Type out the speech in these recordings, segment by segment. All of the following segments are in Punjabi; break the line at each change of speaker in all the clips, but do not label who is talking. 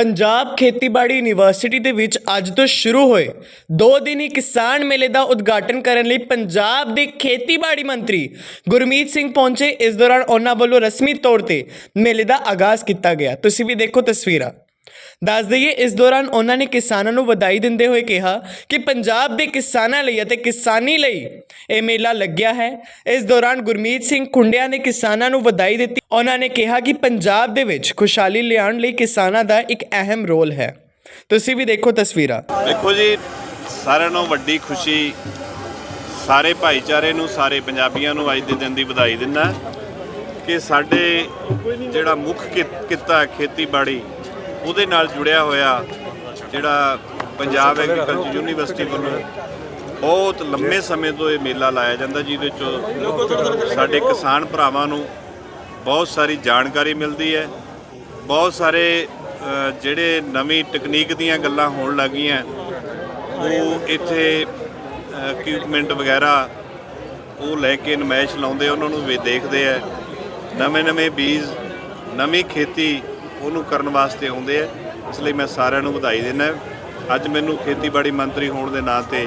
ਪੰਜਾਬ ਖੇਤੀਬਾੜੀ ਯੂਨੀਵਰਸਿਟੀ ਦੇ ਵਿੱਚ ਅੱਜ ਤੋਂ ਸ਼ੁਰੂ ਹੋਏ ਦੋ ਦਿਨੀ ਕਿਸਾਨ ਮੇਲੇ ਦਾ ਉਦਘਾਟਨ ਕਰਨ ਲਈ ਪੰਜਾਬ ਦੇ ਖੇਤੀਬਾੜੀ ਮੰਤਰੀ ਗੁਰਮੀਤ ਸਿੰਘ ਪਹੁੰਚੇ ਇਸ ਦੌਰਾਨ ਉਹਨਾਂ ਵੱਲੋਂ ਰਸਮੀ ਤੌਰ ਤੇ ਮੇਲੇ ਦਾ ਆਗਾਜ਼ ਕੀਤਾ ਗਿਆ। ਤੁਸੀਂ ਵੀ ਦੇਖੋ ਤਸਵੀਰਾਂ। ਦੱਸ ਦਈਏ, ਇਸ ਦੌਰਾਨ ਉਹਨਾਂ ਨੇ ਕਿਸਾਨਾਂ ਨੂੰ ਵਧਾਈ ਦਿੰਦੇ ਹੋਏ ਕਿਹਾ ਕਿ ਪੰਜਾਬ ਦੇ ਕਿਸਾਨਾਂ ਲਈ ਅਤੇ ਕਿਸਾਨੀ ਲਈ ਇਹ ਮੇਲਾ ਲੱਗਿਆ ਹੈ। ਇਸ ਦੌਰਾਨ ਗੁਰਮੀਤ ਸਿੰਘ ਖੁੰਡਿਆਂ ਨੇ ਕਿਸਾਨਾਂ ਨੂੰ ਵਧਾਈ ਦਿੱਤੀ। ਉਹਨਾਂ ਨੇ ਕਿਹਾ ਕਿ ਪੰਜਾਬ ਦੇ ਵਿੱਚ ਖੁਸ਼ਹਾਲੀ ਲਿਆਉਣ ਲਈ ਕਿਸਾਨਾਂ ਦਾ ਇੱਕ ਅਹਿਮ ਰੋਲ ਹੈ। ਤੁਸੀਂ ਵੀ ਦੇਖੋ ਤਸਵੀਰਾਂ।
ਦੇਖੋ ਜੀ, ਸਾਰਿਆਂ ਨੂੰ ਵੱਡੀ ਖੁਸ਼ੀ ਸਾਰੇ ਭਾਈਚਾਰੇ ਨੂੰ, ਸਾਰੇ ਪੰਜਾਬੀਆਂ ਨੂੰ ਅੱਜ ਦੇ ਦਿਨ ਦੀ ਵਧਾਈ ਦਿੰਦਾ ਕਿ ਸਾਡੇ ਜਿਹੜਾ ਮੁੱਖ ਕਿ- ਕਿੱਤਾ ਹੈ, ਖੇਤੀਬਾੜੀ ਉਹਦੇ ਨਾਲ ਜੁੜਿਆ ਹੋਇਆ ਜਿਹੜਾ ਪੰਜਾਬ ਐਗਰੀਕਲਚਰ ਯੂਨੀਵਰਸਿਟੀ ਵੱਲੋਂ ਬਹੁਤ ਲੰਮੇ ਸਮੇਂ ਤੋਂ ਇਹ ਮੇਲਾ ਲਾਇਆ ਜਾਂਦਾ, ਜਿਹਦੇ ਚ ਸਾਡੇ ਕਿਸਾਨ ਭਰਾਵਾਂ ਨੂੰ ਬਹੁਤ ਸਾਰੀ ਜਾਣਕਾਰੀ ਮਿਲਦੀ ਹੈ। ਬਹੁਤ ਸਾਰੇ ਜਿਹੜੇ ਨਵੀਂ ਟੈਕਨੀਕ ਦੀਆਂ ਗੱਲਾਂ ਹੋਣ ਲੱਗੀਆਂ, ਉਹ ਇੱਥੇ ਇਕਵਿਪਮੈਂਟ ਵਗੈਰਾ ਉਹ ਲੈ ਕੇ ਨਮਾਇਸ਼ ਲਾਉਂਦੇ, ਉਹਨਾਂ ਨੂੰ ਵੀ ਦੇਖਦੇ ਆ ਨਵੇਂ ਨਵੇਂ ਬੀਜ, ਨਵੀਂ ਖੇਤੀ ਉਹਨੂੰ ਕਰਨ ਵਾਸਤੇ ਆਉਂਦੇ ਆ। ਇਸ ਲਈ ਮੈਂ ਸਾਰਿਆਂ ਨੂੰ ਵਧਾਈ ਦਿੰਦਾ ਅੱਜ ਮੈਨੂੰ ਖੇਤੀਬਾੜੀ ਮੰਤਰੀ ਹੋਣ ਦੇ ਨਾਂ ਤੇ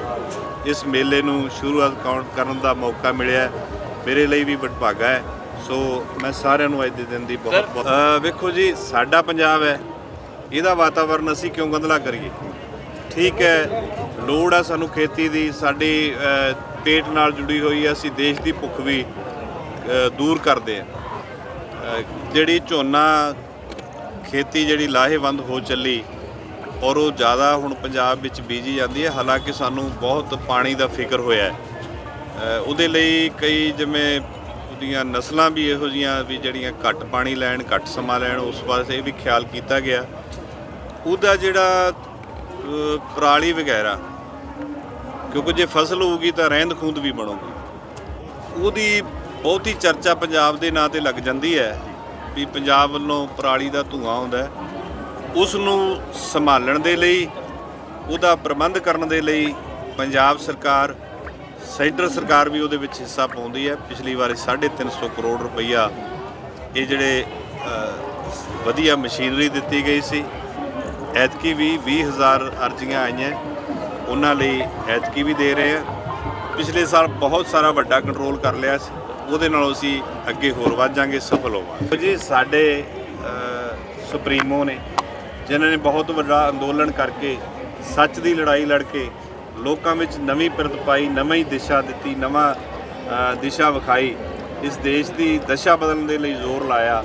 ਇਸ ਮੇਲੇ ਨੂੰ ਸ਼ੁਰੂਆਤ ਕਰਨ ਦਾ ਮੌਕਾ ਮਿਲਿਆ ਮੇਰੇ ਲਈ ਵੀ ਵਡਭਾਗਾ ਹੈ। ਸੋ ਮੈਂ ਸਾਰਿਆਂ ਨੂੰ ਅੱਜ ਦੇ ਦਿਨ ਦੀ ਬਹੁਤ ਬਹੁਤ ਵੇਖੋ ਜੀ ਸਾਡਾ ਪੰਜਾਬ ਹੈ। ਇਹਦਾ ਵਾਤਾਵਰਨ ਅਸੀਂ ਕਿਉਂ ਗੰਦਲਾ ਕਰੀਏ? ਠੀਕ ਹੈ ਲੋੜ ਆ ਸਾਨੂੰ ਖੇਤੀ ਦੀ। ਸਾਡੀ ਪੇਟ ਨਾਲ ਜੁੜੀ ਹੋਈ ਹੈ। ਅਸੀਂ ਦੇਸ਼ ਦੀ ਭੁੱਖ ਵੀ ਦੂਰ ਕਰਦੇ ਆ ਜਿਹੜੀ ਝੋਨਾ ਖੇਤੀ ਜਿਹੜੀ ਲਾਹੇਵੰਦ ਹੋ ਚੱਲੀ ਔਰ ਉਹ ਜ਼ਿਆਦਾ ਹੁਣ ਪੰਜਾਬ ਵਿੱਚ ਬੀਜੀ ਜਾਂਦੀ ਹੈ, ਹਾਲਾਂਕਿ ਸਾਨੂੰ ਬਹੁਤ ਪਾਣੀ ਦਾ ਫਿਕਰ ਹੋਇਆ ਹੈ। ਉਹਦੇ ਲਈ ਕਈ ਜਿਵੇਂ ਉਹਦੀਆਂ ਨਸਲਾਂ ਵੀ ਇਹੋ ਜੀਆਂ ਵੀ ਜਿਹੜੀਆਂ ਘੱਟ ਪਾਣੀ ਲੈਣ, ਘੱਟ ਸਮਾਂ ਲੈਣ, ਉਸ ਪਾਸੇ ਵੀ ਖਿਆਲ ਕੀਤਾ ਗਿਆ। ਉਹਦਾ ਜਿਹੜਾ ਪਰਾਲੀ ਵਗੈਰਾ, ਕਿਉਂਕਿ ਜੇ ਫਸਲ ਹੋਊਗੀ ਤਾਂ ਰਹਿੰਦ ਖੂੰਦ ਵੀ ਬਣੂਗੀ। ਉਹਦੀ ਬਹੁਤੀ ਚਰਚਾ ਪੰਜਾਬ ਦੇ ਨਾਂ ਤੇ ਲੱਗ ਜਾਂਦੀ ਹੈ। ਵੀ ਪੰਜਾਬ ਵੱਲੋਂ ਪਰਾਲੀ ਦਾ ਧੂਆਂ ਆਉਂਦਾ ਉਸ ਨੂੰ ਸੰਭਾਲਣ ਦੇ ਲਈ, ਉਹਦਾ ਪ੍ਰਬੰਧ ਕਰਨ ਦੇ ਲਈ ਪੰਜਾਬ ਸਰਕਾਰ, ਸੈਂਟਰ ਸਰਕਾਰ ਵੀ ਉਹਦੇ ਵਿੱਚ ਹਿੱਸਾ ਪਾਉਂਦੀ ਹੈ। ਪਿਛਲੀ ਵਾਰੀ 350 ਕਰੋੜ ਰੁਪਈਆ ਇਹ ਜਿਹੜੇ ਵਧੀਆ ਮਸ਼ੀਨਰੀ ਦਿੱਤੀ ਗਈ ਸੀ। ਐਤਕੀ ਵੀ 20000 ਅਰਜ਼ੀਆਂ ਆਈਆਂ, ਉਹਨਾਂ ਲਈ ਐਤਕੀ ਵੀ ਦੇ ਰਹੇ ਆ ਪਿਛਲੇ ਸਾਲ ਬਹੁਤ ਸਾਰਾ ਵੱਡਾ ਕੰਟਰੋਲ ਕਰ ਲਿਆ ਸੀ। ਉਹਦੇ ਨਾਲੋਂ ਅਸੀਂ ਅੱਗੇ ਹੋਰ ਵਧਾਂਗੇ, ਸਫਲ ਹੋਵਾਂਗੇ। ਜੀ, ਸਾਡੇ ਸੁਪਰੀਮੋ ਨੇ, ਜਿਨ੍ਹਾਂ ਨੇ ਬਹੁਤ ਵੱਡਾ ਅੰਦੋਲਨ ਕਰਕੇ ਸੱਚ ਦੀ ਲੜਾਈ ਲੜ ਕੇ ਲੋਕਾਂ ਵਿੱਚ ਨਵੀਂ ਪਿਰਤ ਪਾਈ, ਨਵੀਂ ਦਿਸ਼ਾ ਦਿੱਤੀ, ਨਵਾਂ ਦਿਸ਼ਾ ਵਿਖਾਈ, ਇਸ ਦੇਸ਼ ਦੀ ਦਸ਼ਾ ਬਦਲਣ ਦੇ ਲਈ ਜ਼ੋਰ ਲਾਇਆ।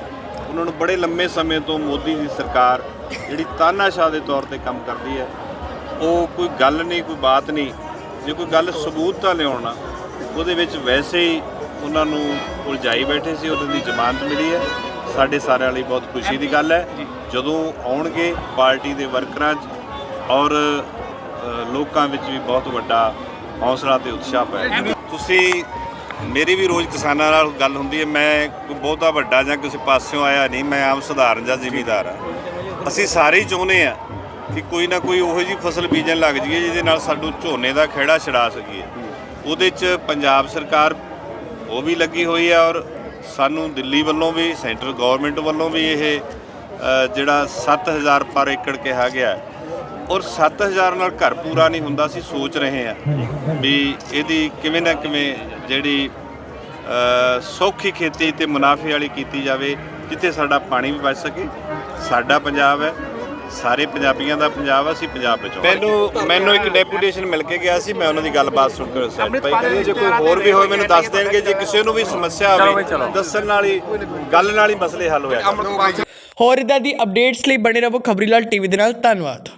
ਉਹਨਾਂ ਨੂੰ ਬੜੇ ਲੰਮੇ ਸਮੇਂ ਤੋਂ ਮੋਦੀ ਦੀ ਸਰਕਾਰ ਜਿਹੜੀ ਤਾਨਾਸ਼ਾਹ ਦੇ ਤੌਰ ਤੇ ਕੰਮ ਕਰਦੀ ਹੈ, ਉਹ ਕੋਈ ਗੱਲ ਨਹੀਂ, ਕੋਈ ਬਾਤ ਨਹੀਂ। ਜੇ ਕੋਈ ਗੱਲ ਸਬੂਤ ਤਾਂ ਲਿਆਉਣਾ ਉਹਦੇ ਵਿੱਚ ਵੈਸੇ ਹੀ ਉਹਨਾਂ ਨੂੰ ਉਲਝਾਈ ਬੈਠੇ ਸੀ ਉਹਨਾਂ ਦੀ ਜ਼ਮਾਨਤ ਮਿਲੀ ਹੈ। ਸਾਡੇ ਸਾਰਿਆਂ ਲਈ ਬਹੁਤ ਖੁਸ਼ੀ ਦੀ ਗੱਲ ਹੈ। ਜਦੋਂ ਆਉਣਗੇ ਪਾਰਟੀ ਦੇ ਵਰਕਰਾਂ 'ਚ ਔਰ ਲੋਕਾਂ ਵਿੱਚ ਵੀ ਬਹੁਤ ਵੱਡਾ ਹੌਸਲਾ ਤੇ ਉਤਸ਼ਾਹ ਪੈ ਤੁਸੀਂ ਮੇਰੀ ਵੀ ਰੋਜ਼ ਕਿਸਾਨਾਂ ਨਾਲ ਗੱਲ ਹੁੰਦੀ ਹੈ ਮੈਂ ਕੋਈ ਬਹੁਤਾ ਵੱਡਾ ਜਾਂ ਕਿਸੇ ਪਾਸਿਓਂ ਆਇਆ ਨਹੀਂ ਮੈਂ ਆਮ ਸਧਾਰਨ ਜਾਂ ਜ਼ਿਮੀਂਦਾਰ ਆ ਅਸੀਂ ਸਾਰੇ ਹੀ ਚਾਹੁੰਦੇ ਆ ਕਿ ਕੋਈ ਨਾ ਕੋਈ ਉਹੋ ਜਿਹੀ ਫਸਲ ਬੀਜਣ ਲੱਗ ਜਾਈਏ ਜਿਹਦੇ ਨਾਲ ਸਾਨੂੰ ਝੋਨੇ ਦਾ ਖਿਹੜਾ ਛਡਾ ਸਕੀਏ। ਉਹਦੇ 'ਚ ਪੰਜਾਬ ਸਰਕਾਰ ਉਹ ਵੀ ਲੱਗੀ ਹੋਈ ਹੈ ਔਰ ਸਾਨੂੰ ਦਿੱਲੀ ਵੱਲੋਂ ਵੀ ਸੈਂਟਰ ਗਵਰਨਮੈਂਟ ਵੱਲੋਂ ਵੀ ਇਹ ਅ, ਜਿਹੜਾ 7000 ਪਰ ਏਕੜ ਕਿਹਾ ਗਿਆ। ਹੈ ਔਰ 7000 ਨਾਲ ਘਰ ਪੂਰਾ ਨਹੀਂ ਹੁੰਦਾ ਅਸੀਂ ਸੋਚ ਰਹੇ ਹਾਂ ਵੀ ਇਹਦੀ ਕਿਵੇਂ ਨਾ ਕਿਵੇਂ ਜਿਹੜੀ ਸੌਖੀ ਖੇਤੀ ਤੇ ਮੁਨਾਫੇ ਵਾਲੀ ਕੀਤੀ ਜਾਵੇ ਜਿੱਥੇ ਸਾਡਾ ਪਾਣੀ ਵੀ ਬਚ ਸਕੇ ਸਾਡਾ ਪੰਜਾਬ ਹੈ। ਸਾਰੇ ਪੰਜਾਬੀਆਂ ਦਾ ਪੰਜਾਬ ਅਸੀਂ ਪੰਜਾਬ ਵਿੱਚ ਮੈਨੂੰ ਮੈਨੂੰ ਇੱਕ ਡੈਪੂਟੇਸ਼ਨ ਮਿਲ ਕੇ ਗਿਆ ਸੀ ਮੈਂ ਉਹਨਾਂ ਦੀ ਗੱਲਬਾਤ ਸੁਣ ਕੇ ਸੈਟੀਸਫਾਈ ਕਰੀ ਜੇ ਕੋਈ ਹੋਰ ਵੀ ਹੋਵੇ ਮੈਨੂੰ ਦੱਸ ਦੇਣਗੇ ਜੇ ਕਿਸੇ ਨੂੰ ਵੀ ਸਮੱਸਿਆ ਹੋਵੇ ਦੱਸਣ ਨਾਲ ਹੀ ਗੱਲ ਨਾਲ ਹੀ ਮਸਲੇ ਹੱਲ ਹੋਇਆ
ਹੋਰ ਇਦਾਂ ਦੀ ਅਪਡੇਟਸ ਲਈ ਬਣੇ ਰਹੋ ਖਬਰੀਲਾਲ ਟੀਵੀ ਦੇ ਨਾਲ। ਧੰਨਵਾਦ।